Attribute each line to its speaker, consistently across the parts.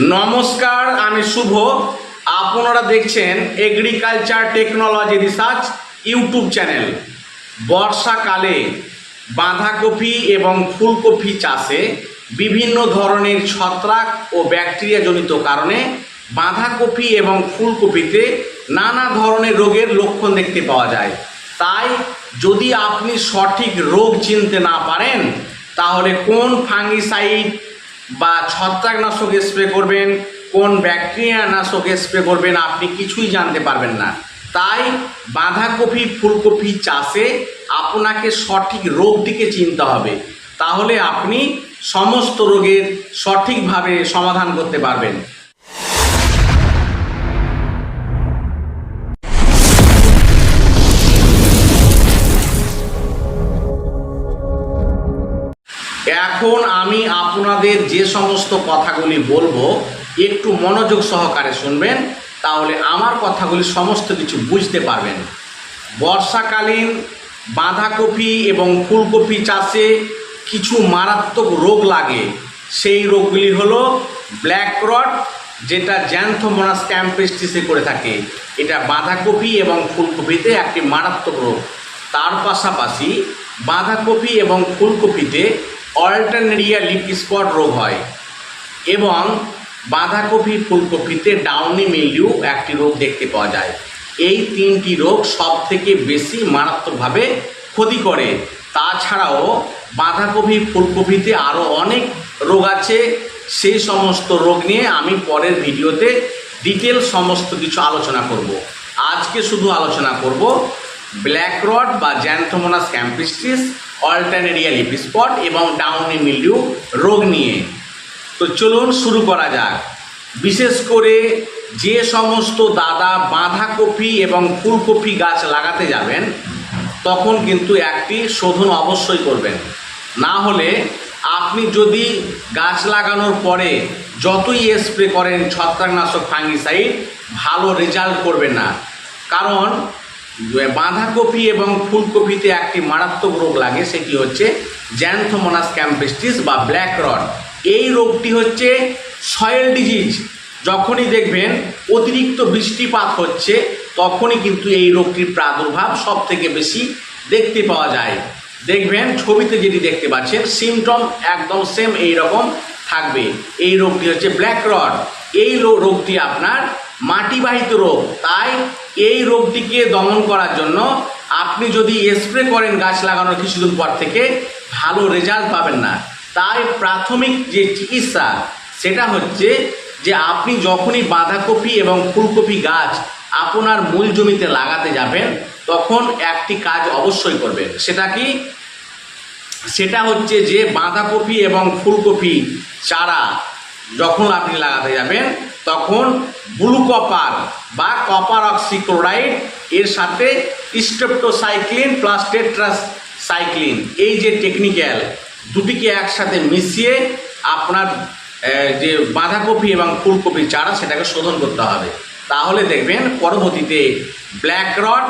Speaker 1: নমস্কার, আমি শুভ। আপনারা দেখছেন agriculture technology research YouTube channel বর্ষাকালে বাঁধাকপি এবং ফুলকপি চাষে বিভিন্ন ধরনের ছত্রাক ও ব্যাকটেরিয়াজনিত কারণে বাঁধাকপি এবং ফুলকপিতে নানা ধরনের রোগের লক্ষণ দেখতে পাওয়া যায়। তাই যদি আপনি সঠিক রোগ চিনতে না পারেন, তাহলে কোন ফাঙ্গিসাইড বা ছত্রাকনাশক স্প্রে করবেন, কোন ব্যাকটেরিয়া নাশক স্প্রে করবেন, আপনি কিছুই জানতে পারবেন না। তাই বাঁধাকপি, ফুলকপি চাষে আপনাকে সঠিক রোগটিকে চিনতে হবে। তাহলে আপনি সমস্ত রোগের সঠিকভাবে সমাধান করতে পারবেন। এখন আমি আপনাদের যে সমস্ত কথাগুলি বলব, একটু মনোযোগ সহকারে শুনবেন, তাহলে আমার কথাগুলি সমস্ত কিছু বুঝতে পারবেন। বর্ষাকালীন বাঁধাকপি এবং ফুলকপি চাষে কিছু মারাত্মক রোগ লাগে। সেই রোগগুলি হলো ব্ল্যাক রড যেটা জ্যান্থোমোনাস ক্যাম্পেস্টিসে করে থাকে। এটা বাঁধাকপি এবং ফুলকপিতে একটি মারাত্মক রোগ। তার পাশাপাশি বাঁধাকপি এবং ফুলকপিতে অল্টারনেরিয়া লিপ স্পট রোগ হয় এবং বাঁধাকপি, ফুলকপিতে ডাউনি মিলিউ একটি রোগ দেখতে পাওয়া যায়। এই তিনটি রোগ সব থেকে বেশি মারাত্মকভাবে ক্ষতি করে। তাছাড়াও বাঁধাকপি, ফুলকপিতে আরও অনেক রোগ আছে। সেই সমস্ত রোগ নিয়ে আমি পরের ভিডিওতে ডিটেল সমস্ত কিছু আলোচনা করব। আজকে শুধু আলোচনা করব ব্ল্যাক রড বা জ্যান্থোমোনাস ক্যাম্পিস্টিস অল্টারনেরিয়া লিপিস্পট এবং ডাউনি মিলিউ রোগ নিয়ে। তো চলুন শুরু করা যাক। বিশেষ করে যে সমস্ত দাদা বাঁধাকপি এবং ফুলকপি গাছ লাগাতে যাবেন, তখন কিন্তু একটি শোধন অবশ্যই করবেন। না হলে আপনি যদি গাছ লাগানোর পরে যতই স্প্রে করেন ছত্রাকনাশক ফাঙ্গিসাইড ভালো রেজাল্ট করবেন না। কারণ বাঁধাকপি এবং ফুলকপিতে একটি মারাত্মক রোগ লাগে, সেটি হচ্ছে জ্যান্থোমোনাস ক্যাম্পেস্টিস বা ব্ল্যাক রড। এই রোগটি হচ্ছে সয়েল ডিজিজ। যখনই দেখবেন অতিরিক্ত বৃষ্টিপাত হচ্ছে, তখনই কিন্তু এই রোগটির প্রাদুর্ভাব সব থেকে বেশি দেখতে পাওয়া যায়। দেখবেন, ছবিতে যেটি দেখতে পাচ্ছেন, সিমটম একদম সেম এই রকম থাকবে। এই রোগটি হচ্ছে ব্ল্যাক রড। এই রোগটি আপনার মাটিবাহিত রোগ। তাই এই রোগটিকে দমন করার জন্য আপনি যদি স্প্রে করেন গাছ লাগানোর কিছুদিন পর থেকে, ভালো রেজাল্ট পাবেন না। তাই প্রাথমিক যে চিকিৎসা, সেটা হচ্ছে যে আপনি যখনই বাঁধাকপি এবং ফুলকপি গাছ আপনার মূল জমিতে লাগাতে যাবেন, তখন একটি কাজ অবশ্যই করবেন। সেটা কি? সেটা হচ্ছে যে বাঁধাকপি এবং ফুলকপি চারা যখন আপনি লাগাতে যাবেন তখন ব্লু কপার বা কপার অক্সিক্লোরাইড এর সাথে স্টেপটোসাইক্লিন প্লাস টেট্রাস সাইক্লিন এই যে টেকনিক্যাল দুটিকে একসাথে মিশিয়ে আপনার যে বাঁধাকপি এবং ফুলকপি চারা, সেটাকে শোধন করতে হবে। তাহলে দেখবেন পরবর্তীতে ব্ল্যাক রড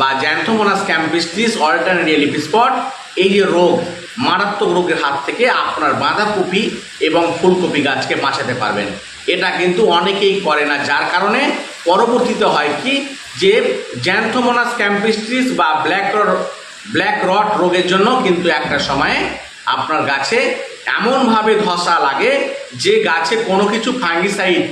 Speaker 1: বা জ্যান্থোমোনাস ক্যাম্পিস্টিস অল্টারনেরিয়া লিপিস্পট এই যে রোগ, মারাত্মক রোগের হাত থেকে আপনার বাঁধাকপি এবং ফুলকপি গাছকে বাঁচাতে পারবেন। এটা কিন্তু অনেকেই করে না, যার কারণে পরবর্তীতে হয় কি যে জ্যান্থোমোনাস ক্যাম্পিস্টিস বা ব্ল্যাক ব্ল্যাক রড রোগের জন্য কিন্তু একটা সময়ে আপনার গাছে এমনভাবে ধসা লাগে যে গাছে কোনো কিছু ফাঙ্গিসাইড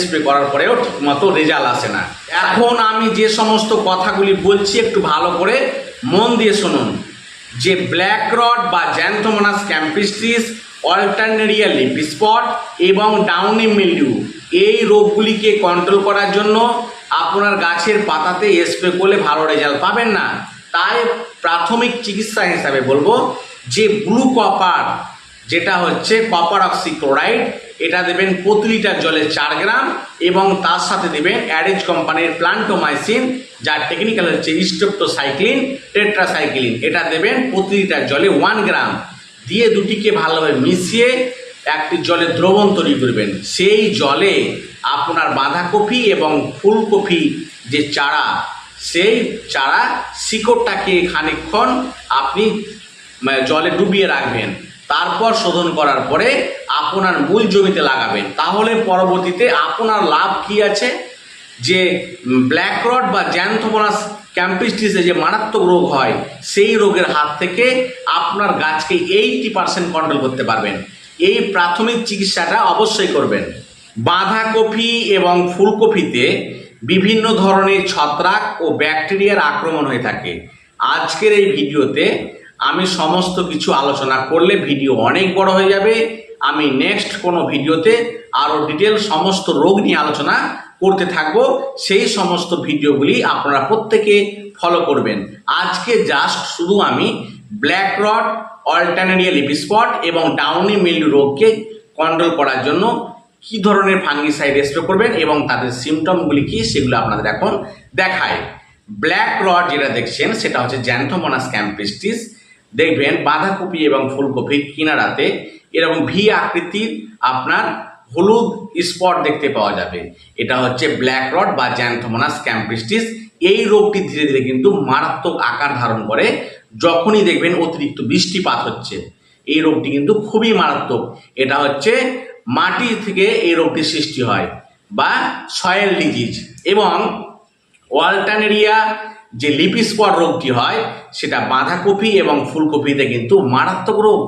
Speaker 1: স্প্রে করার পরেও ঠিকমতো রেজাল্ট আসে না। এখন আমি যে সমস্ত কথাগুলি বলছি একটু ভালো করে মন দিয়ে শুনুন। যে ব্ল্যাক রড বা জ্যান্থোমোনাস ক্যাম্পিস্টিস অল্টারনেরিয়া লিপিস্পট এবং ডাউনি মিলিউ এই রোগগুলিকে কন্ট্রোল করার জন্য আপনার গাছের পাতাতে স্প্রে করলে ভালো রেজাল্ট পাবেন না। তাই প্রাথমিক চিকিৎসা হিসাবে বলব যে ব্লু কপার যেটা হচ্ছে কপার অক্সিক্লোরাইড এটা দেবেন প্রতি লিটার জলে চার গ্রাম এবং তার সাথে দেবেন অ্যারেজ কোম্পানির প্লান্টোমাইসিন যার টেকনিক্যাল হচ্ছে স্টেপটোসাইক্লিন টেট্রাসাইক্লিন এটা দেবেন প্রতি লিটার জলে ওয়ান গ্রাম দিয়ে দুটিকে ভালোভাবে মিশিয়ে একটি জলে দ্রবণ তৈরি করবেন। সেই জলে আপনার বাঁধাকপি এবং ফুলকপি যে চারা, সেই চারা শিকড়টাকে খানিকক্ষণ আপনি মানে জলে ডুবিয়ে রাখবেন। তারপর শোধন করার পরে আপনার মূল জমিতে লাগাবেন। তাহলে পরবর্তীতে আপনার লাভ কি আছে? যে ব্ল্যাক রড বা জ্যান্থোমোনাস ক্যাম্পিস্টিসে যে মারাত্মক রোগ হয়, সেই রোগের হাত থেকে আপনার গাছকে এইটি পার্সেন্ট কন্ট্রোল করতে পারবেন। এই প্রাথমিক চিকিৎসাটা অবশ্যই করবেন। বাঁধাকপি এবং ফুলকপিতে বিভিন্ন ধরনের ছত্রাক ও ব্যাকটেরিয়ার আক্রমণ হয়ে থাকে। আজকের এই ভিডিওতে আমি সমস্ত কিছু আলোচনা করলে ভিডিও অনেক বড় হয়ে যাবে। আমি নেক্সট কোনো ভিডিওতে আরও ডিটেল সমস্ত রোগ নিয়ে আলোচনা করতে থাকব, সেই সমস্ত ভিডিওগুলি আপনারা প্রত্যেকে ফলো করবেন। আজকে জাস্ট শুধু আমি ব্ল্যাক রড অল্টারনেরিয়া লিপিস্পট এবং ডাউনি মিল্ড রোগকে কন্ট্রোল করার জন্য কি ধরনের ফাঙ্গিসাইড স্প্রে করবেন এবং তাদের সিমটমগুলি কি সেগুলো আপনাদের এখন দেখায় ব্ল্যাক রড যেটা দেখছেন, সেটা হচ্ছে জ্যান্থোমোনাস ক্যাম্পিস্টিস দেখবেন বাঁধাকপি এবং ফুলকপির কিনারাতে এরকম ভি আকৃতির আপনার হলুদ স্পট দেখতে পাওয়া যাবে। এটা হচ্ছে ব্ল্যাক রড বা জ্যান্থোমোনাস ক্যাম্পিস্টিস এই রোগটি ধীরে ধীরে কিন্তু মারাত্মক আকার ধারণ করে। যখনই দেখবেন অতিরিক্ত বৃষ্টিপাত হচ্ছে, এই রোগটি কিন্তু খুবই মারাত্মক। এটা হচ্ছে মাটি থেকে এই রোগটি সৃষ্টি হয় বা সয়েল ডিজিজ এবং ওয়ালটানেরিয়া যে লিপিস্পট রোগটি হয়, সেটা বাঁধাকপি এবং ফুলকপিতে কিন্তু মারাত্মক রোগ।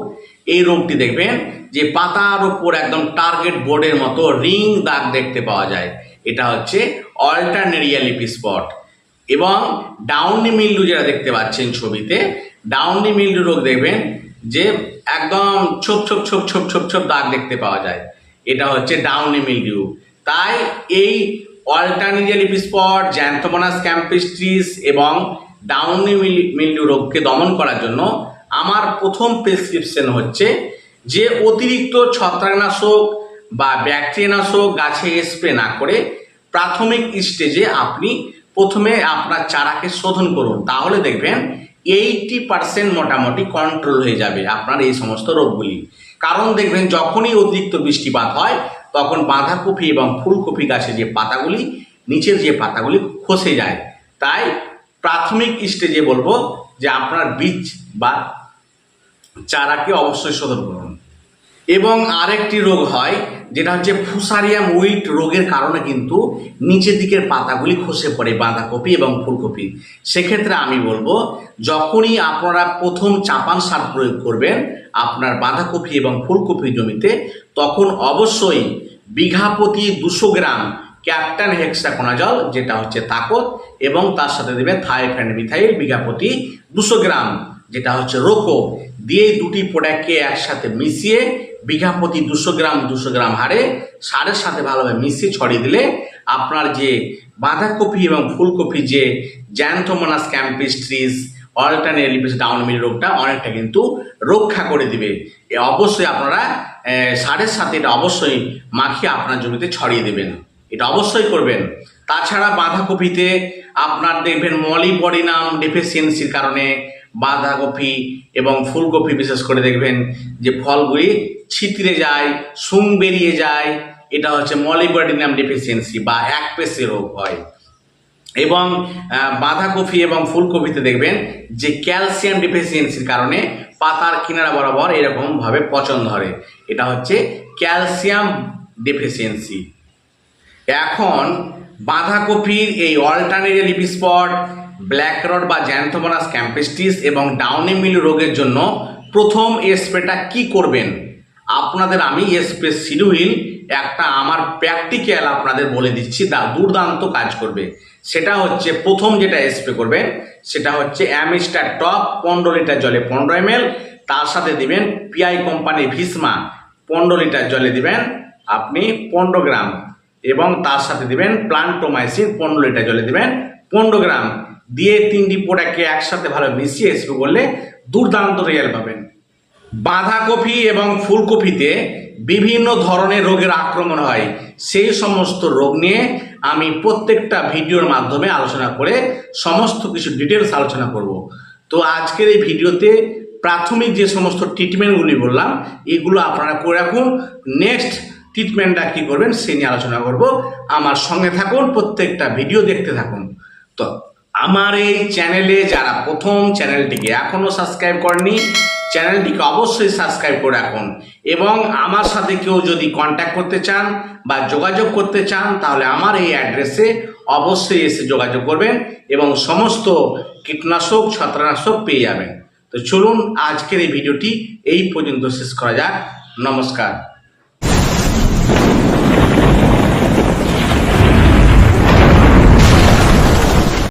Speaker 1: এই রোগটি দেখবেন যে পাতার উপর একদম টার্গেট বোর্ডের মতো রিং দাগ দেখতে পাওয়া যায়। এটা হচ্ছে অল্টারনেরিয়া লিপি স্পট এবং ডাউনি মিল্ডু যেটা দেখতে পাচ্ছেন ছবিতে ডাউনি মিল্ডু রোগ দেখবেন যে একদম ছোপ ছোপ ছোপ ছোপ ছোপ ছোপ দাগ দেখতে পাওয়া যায়। এটা হচ্ছে ডাউনি মিল্ডিউ তাই এই অল্টারনেরিয়া লিপি স্পট জ্যান্থোমোনাস ক্যাম্পিস্ট্রিস এবং ডাউনি মিল্ডিউ রোগকে দমন করার জন্য আমার প্রথম প্রেসক্রিপশন হচ্ছে যে অতিরিক্ত ছত্রাকনাশক বা ব্যাকটেরিয়ানাশক গাছে স্প্রে না করে প্রাথমিক স্টেজে আপনি প্রথমে আপনার চারাকে শোধন করুন। তাহলে দেখবেন এইটি পার্সেন্ট মোটামুটি কন্ট্রোল হয়ে যাবে আপনার এই সমস্ত রোগগুলি। কারণ দেখবেন যখনই অতিরিক্ত বৃষ্টিপাত হয়, তখন বাঁধাকপি এবং ফুলকপি গাছের যে পাতাগুলি, নিচের যে পাতাগুলি খসে যায়। তাই প্রাথমিক স্টেজে বলব যে আপনার বীজ বা চারাকে অবশ্যই শোধন করুন। এবং আরেকটি রোগ হয়, যেটা হচ্ছে ফুসারিয়াম উইট রোগের কারণে কিন্তু নিচের দিকের পাতাগুলি খসে পড়ে, বাঁধাকপি এবং ফুলকপি। সেক্ষেত্রে আমি বলব, যখনই আপনারা প্রথম চাপান সার প্রয়োগ করবেন আপনার বাঁধাকপি এবং ফুলকপি জমিতে, তখন অবশ্যই বিঘা প্রতি দুশো গ্রাম ক্যাপ্টান হেক্সাকোনাজল, যেটা হচ্ছে তাকত, এবং তার সাথে দেবেন থাইফ্যান্ড মিথাইল বিঘা প্রতি দুশো গ্রাম যেটা হচ্ছে রোকো দিয়ে দুটি প্রোডাক্টকে একসাথে মিশিয়ে বিঘা প্রতি দুশো গ্রাম দুশো গ্রাম হারে সারের সাথে ভালোভাবে মিশিয়ে ছড়িয়ে দিলে আপনার যে বাঁধাকপি এবং ফুলকপি যে জ্যান্থোমোনাস ক্যাম্পিস্ট্রিস অল্টারনেট লিপিস ডাউন মিল রোগটা অনেকটা কিন্তু রক্ষা করে দিবে। এ অবশ্যই আপনারা সারের সাথে এটা অবশ্যই মাখিয়ে আপনার জমিতে ছড়িয়ে দেবেন। এটা অবশ্যই করবেন। তাছাড়া বাঁধাকপিতে আপনার দেখবেন মলিবডিনাম ডেফিসিয়েন্সির কারণে বাঁধাকপি এবং ফুলকপি বিশেষ করে দেখবেন যে ফলগুলি ছিতরে যায়, সুং বেরিয়ে যায়। এটা হচ্ছে মলিবডিনাম ডেফিসিয়েন্সি বা এক পেশে রোগ হয়। এবং বাঁধাকপি এবং ফুলকপিতে দেখবেন যে ক্যালসিয়াম ডেফিসিয়েন্সির কারণে পাতার কিনারা বরাবর এরকমভাবে পচন ধরে। এটা হচ্ছে ক্যালসিয়াম ডেফিসিয়েন্সি এখন, বাঁধাকপির এই অল্টারনেটিভ লিপিস্পট ব্ল্যাক রড বা জ্যান্থোমোনাস ক্যাম্পেস্টিস এবং ডাউনি মিল রোগের জন্য প্রথম স্প্রেটা কি করবেন? আপনাদের আমি স্প্রে শিডিউল একটা আমার প্র্যাকটিক্যাল আপনাদের বলে দিচ্ছি, দা দুর্দান্ত কাজ করবে। সেটা হচ্ছে প্রথম যেটা স্প্রে করবেন, সেটা হচ্ছে অ্যামিস্টার টপ পনেরো লিটার জলে পনেরো এম তার সাথে দিবেন পিআই কোম্পানি ভিসমা পনেরো লিটার জলে দিবেন আপনি পনেরো গ্রাম এবং তার সাথে দিবেন প্লান্টোমাইসিন পনেরো লিটার জলে দিবেন পনেরো গ্রাম। দিয়ে তিনটি প্রোডাক্টকে একসাথে ভালো মিশিয়ে স্প্রে করলে দুর্দান্ত রেজাল্ট পাবেন। বাঁধাকপি এবং ফুলকপিতে বিভিন্ন ধরনের রোগের আক্রমণ হয়। সেই সমস্ত রোগ নিয়ে আমি প্রত্যেকটা ভিডিওর মাধ্যমে আলোচনা করে সমস্ত কিছু ডিটেলস আলোচনা করব। তো আজকের এই ভিডিওতে প্রাথমিক যে সমস্ত ট্রিটমেন্টগুলি বললাম, এগুলো আপনারা করে রাখুন। নেক্সট ট্রিটমেন্টটা কী করবেন, সে নিয়ে আলোচনা করব। আমার সঙ্গে থাকুন, প্রত্যেকটা ভিডিও দেখতে থাকুন। তো আমার এই চ্যানেলে যারা প্রথম চ্যানেলটিকে এখনও সাবস্ক্রাইব করেনি, চ্যানেলটিকে অবশ্যই সাবস্ক্রাইব করে রাখুন। এবং আমার সাথে কেউ যদি কন্ট্যাক্ট করতে চান বা যোগাযোগ করতে চান, তাহলে আমার এই অ্যাড্রেসে অবশ্যই এসে যোগাযোগ করবেন এবং সমস্ত কীটনাশক ছত্রনাশক পেয়ে যাবেন। তো চলুন, আজকের এই ভিডিওটি এই পর্যন্ত শেষ করা যাক। নমস্কার।